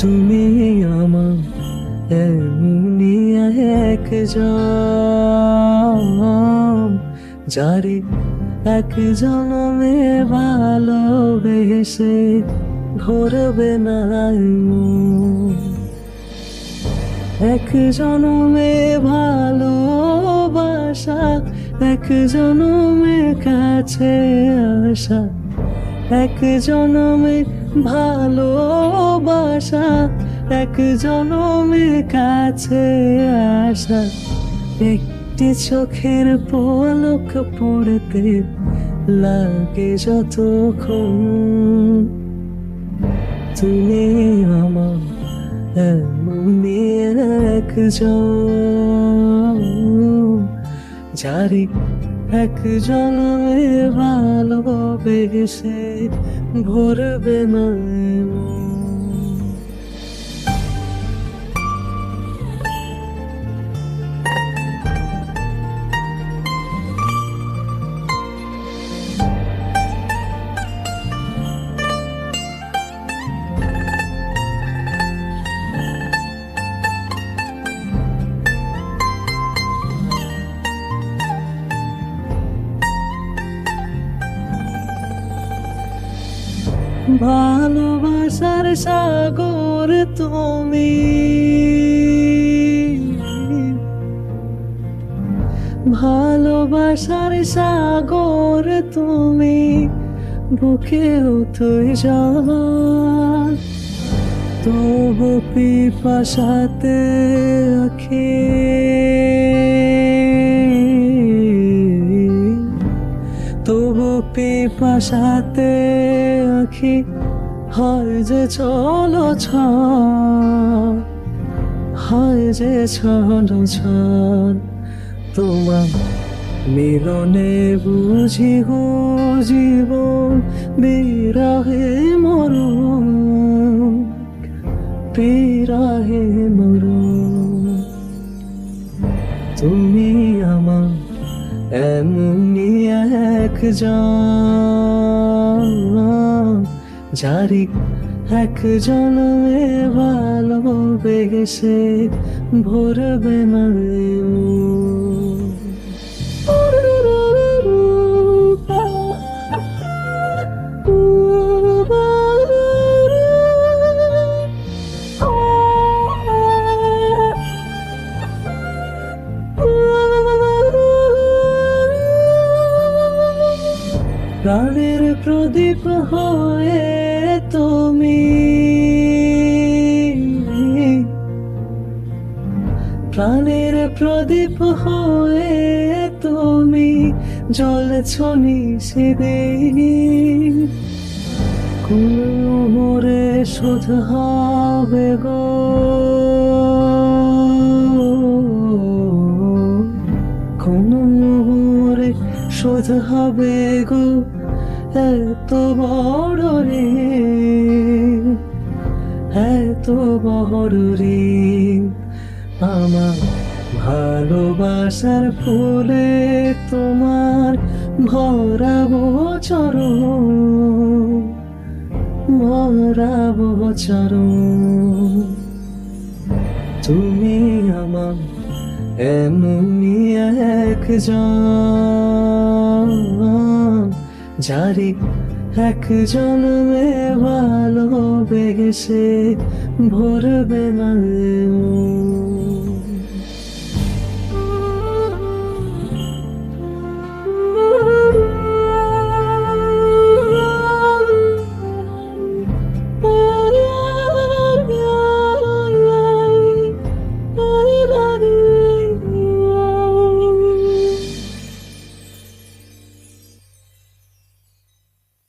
তুমি আমার এমনি এক যারে এক জনমে ভালোবেসে ধরবে না। এক জনমে ভালোবাসা, এক জনমে কাছে আসা এক জনমে ভালোবাসা, এক জনমে কাছে আসা। একটি চোখের পলক পড়তে লাগে যতক্ষণ। তুমি আমার এমনি একজন, যারি এক জনমে ভালোবেসে ভরবে না ভালোবাসার সাগর তুমি। ভালোবাসার সাগর তুমি বুকেও তুই যাওয়া তবু পিপাসাতে আখি। পিপাসাতে আখি হয় যে চলো ছল হয় যে ছলো ছল তোমার মিলনে বুঝি গো জীবন বিরাহে মরণ বিরাহে মরণ তুমি আমার এমনি এক জারি এক জনমে ভালোবেসে ভরবে না প্রাণের প্রদীপ হয়ে তুমি। প্রাণের প্রদীপ হয়ে তুমি জ্বলছ সেদিন কোন মোরে শোধ হবে গো। কোন মোরে শোধ হবে গো। এত বড় রে এত বড় রে আমার ভালোবাসার ফুলে তোমার ভরাবো চরণ ভরাবো চরণ। তুমি আমার এমনি একজন। যারে এক জন্মে ভালো বেগেছে ভরবে না I love you.